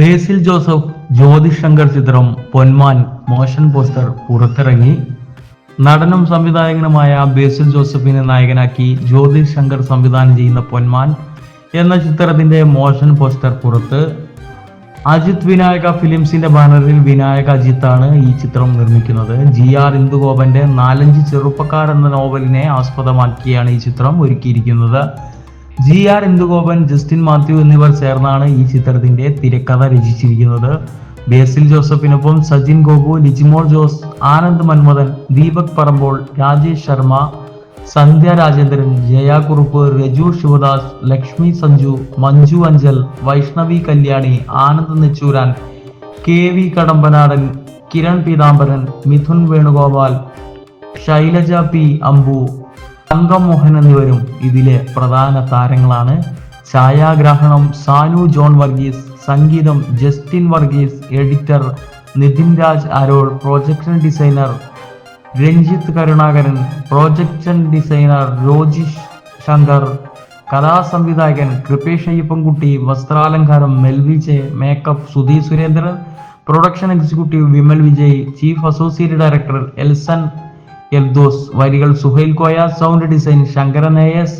ബേസിൽ Joseph Jyothish Shankar ചിത്രം പൊന്മാൻ motion poster പുറത്തിറങ്ങി. നടനും സംവിധായകനുമായ ബേസിൽ ജോസഫിനെ നായകനാക്കി ജ്യോതിഷ് ശങ്കർ സംവിധാനം ചെയ്യുന്ന പൊന്മാൻ എന്ന ചിത്രത്തിന്റെ മോഷൻ പോസ്റ്റർ പുറത്ത്. അജിത് വിനായക ഫിലിംസിന്റെ ബാനറിൽ വിനായക അജിത്താണ് ഈ ചിത്രം നിർമ്മിക്കുന്നത്. ജി ആർ ഇന്ദുഗോപന്റെ നാലഞ്ച് ചെറുപ്പക്കാർ എന്ന നോവലിനെ ആസ്പദമാക്കിയാണ് ഈ ചിത്രം ഒരുക്കിയിരിക്കുന്നത്. G R Indugopan Justin Mathew എന്നിവർ ചേർന്നാണ് ഈ ചിത്രത്തിന്റെ തിരക്കഥ രചിച്ചിരിക്കുന്നത്. ബേസിൽ ജോസഫിനൊപ്പം Sajin Gopu Lijimol Jose Anand Manmadhan Deepak Parambol Rajesh Sharma Sandhya Rajendran Jaya Kurup Raju Sivadas Lakshmi Sanju Manju Anchal Vaishnavi Kalyani Anand Nechuran K V Kadambanadan Kiran Peethambaran Mithun Venugopal Shailaja P Ambu Thankam Mohan എന്നിവരും ഇതിലെ പ്രധാന താരങ്ങളാണ്. ഛായാഗ്രാഹണം Sanu John Varghese സംഗീതം Justin Varghese editor Nithin Raj Arol projection designer Ranjith Karunakaran projection designer Rojish Shankar കലാസംവിധായകൻ Kripesh Ayyappankutty വസ്ത്രാലങ്കാരം Melvy J makeup Sudhi Surendran production executive Vimal Vijay chief associate director Elson Eldhose വരികൾ Suhail Koya sound design Sankaran നേയസ്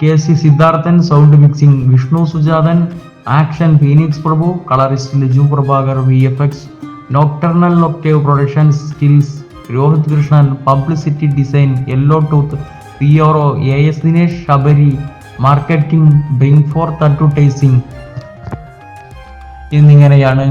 K C Sidharthan sound mixing Vishnu Sujathan action Phoenix Prabhu colourist Liju Prabhakar V F X Nocturnal Octave production skills Rohith Krishnan publicity design Yellow Tooth P O A S Dinesh Sabari marketing Bring Forth advertising എന്നിങ്ങനെയാണ്